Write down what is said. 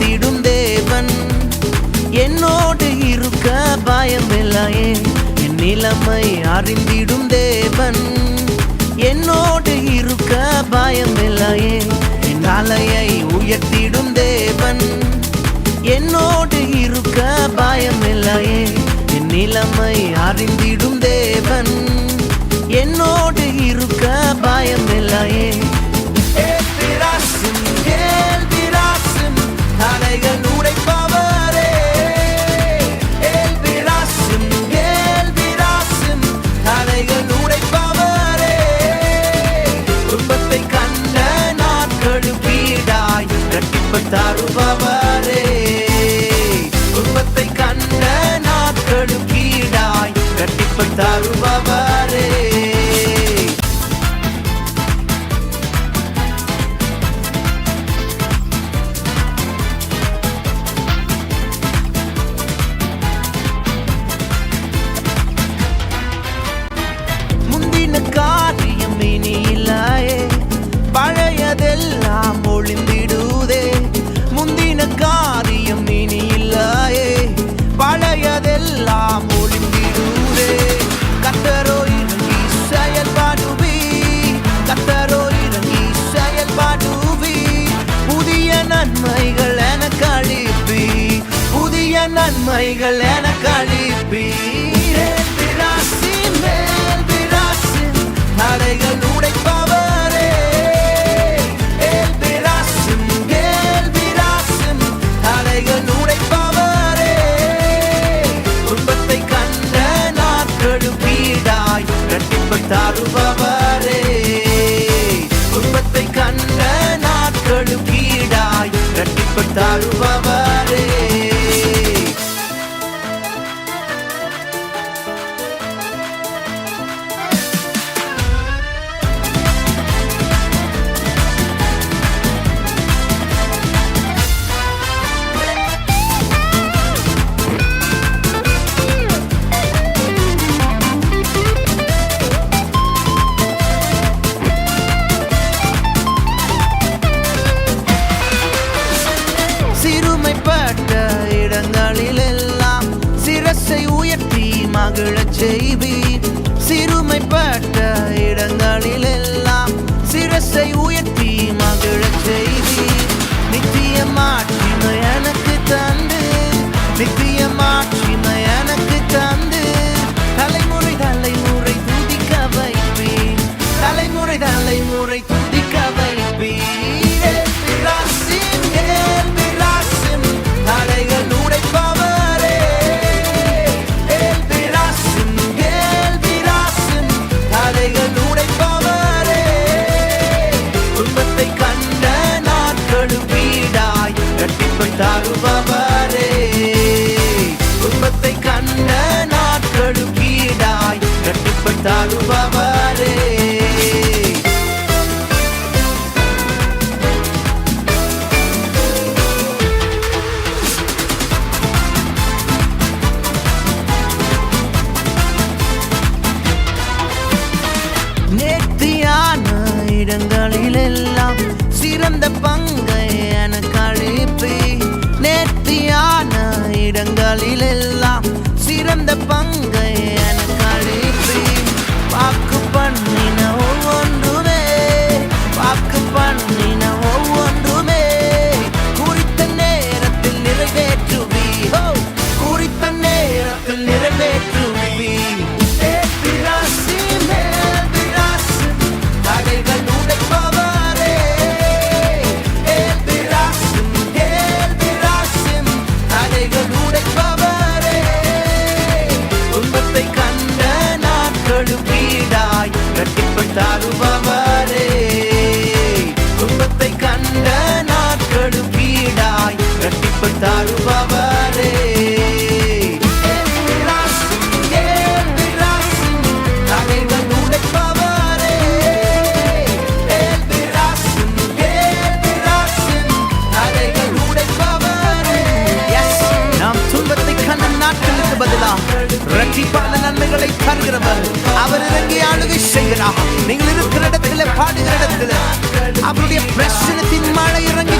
காத்திடும் தேவன். என்னோடு இருக்க பயமில்லையே. என் நிலைமை அறிந்திடும் தேவன். என்னோடு இருக்க பயமில்லையே. என் அலையை உயர்த்திடும் தேவன். என்னோடு இருக்க பயமில்லையே. என் நிலைமை அறிந்திடும் தேவன். என்னோடு இருக்க பயமில்லையே. நன்மைகள் எனக்கு அளிப்பி விராசி மேல் விராசி தடைகள் உடைப்பவரே. ஏல் விராசும் ஏல் விராசும் தடைகள் உடைப்பவரே. துன்பத்தை கண்ட நாட்களும் வீடாய் ரட்டிப்பு தருபவரே. துன்பத்தை கண்ட நாட்களும் கீடாய் ரட்டிப்பு தருபவரே. மனசை உயர்த்தி மகிழச் செய்வீர். சிறுமைப்பட்ட இடங்களிலெல்லாம் சிரசை உயர்த்தி மகிழச் செய்வீர். நித்திய மாட்சிமை எனக்கு தந்து நித்திய மாற்றி 的房 കറുകിറവ് അവരിറങ്ങി ആളുകൾ നിങ്ങൾ ഇരുക്കിടത്തിലെ പാടുകളിടത്തിൽ അവരുടെ പ്രശ്നത്തിന് മഴ ഇറങ്ങി